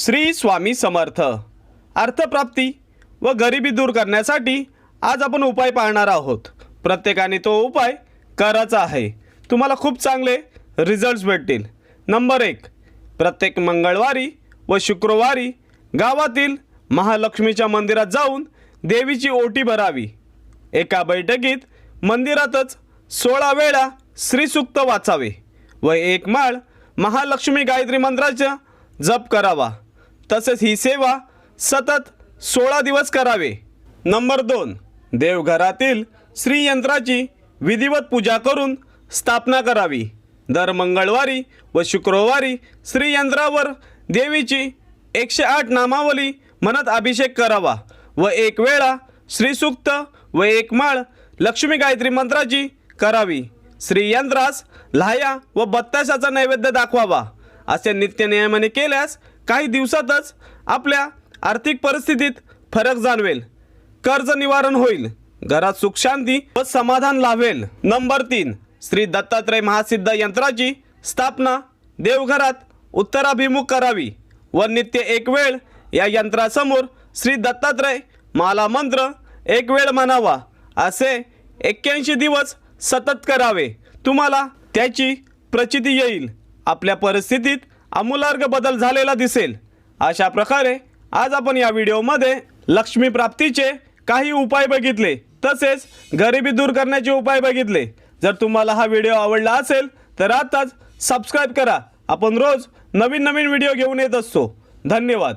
श्री स्वामी समर्थ. अर्थप्राप्ती व गरिबी दूर करण्यासाठी आज आपण उपाय पाहणार आहोत. प्रत्येकाने तो उपाय करायचा आहे. तुम्हाला खूप चांगले रिझल्ट्स भेटतील. नंबर एक प्रत्येक मंगळवारी व शुक्रवारी गावातील महालक्ष्मीच्या मंदिरात जाऊन देवीची ओटी भरावी. एका बैठकीत मंदिरातच सोळा वेळा श्रीसूक्त वाचावे व एक माळ महालक्ष्मी गायत्री मंत्राचा जप करावा. तसेच ही सेवा सतत सोळा दिवस करावे. नंबर दोन देवघरातील श्रीयंत्राची विधिवत पूजा करून स्थापना करावी. दर मंगळवारी व शुक्रवारी श्रीयंत्रावर देवीची एकशे आठ नामावली म्हणत अभिषेक करावा व एक वेळा श्रीसूक्त व एक माळ लक्ष्मी गायत्री मंत्राची करावी. श्रीयंत्रास लाह्या व बत्ताशाचा नैवेद्य दाखवावा. असे नित्यनियमाने केल्यास काही दिवसातच आपल्या आर्थिक परिस्थितीत फरक जाणवेल. कर्ज निवारण होईल. घरात सुख शांती व समाधान लाभेल. नंबर तीन श्री दत्तात्रय महासिद्ध यंत्राची स्थापना देवघरात उत्तराभिमुख करावी व नित्य एक वेळ या यंत्रासमोर श्री दत्तात्रय माला मंत्र एक वेळ म्हणावा असे एक्क्याऐंशी दिवस सतत करावे. तुम्हाला त्याची प्रचिती येईल. आपल्या परिस्थितीत आमूलार्ग बदल झालेला दिसेल. अशा प्रकारे आज आपण या व्हिडिओमध्ये लक्ष्मी प्राप्तीचे काही उपाय बघितले. तसेच गरिबी दूर करण्याचे उपाय बघितले. जर तुम्हाला हा व्हिडिओ आवडला असेल तर आताच सबस्क्राईब करा. आपण रोज नवीन नवीन व्हिडिओ घेऊन येत असतो. धन्यवाद.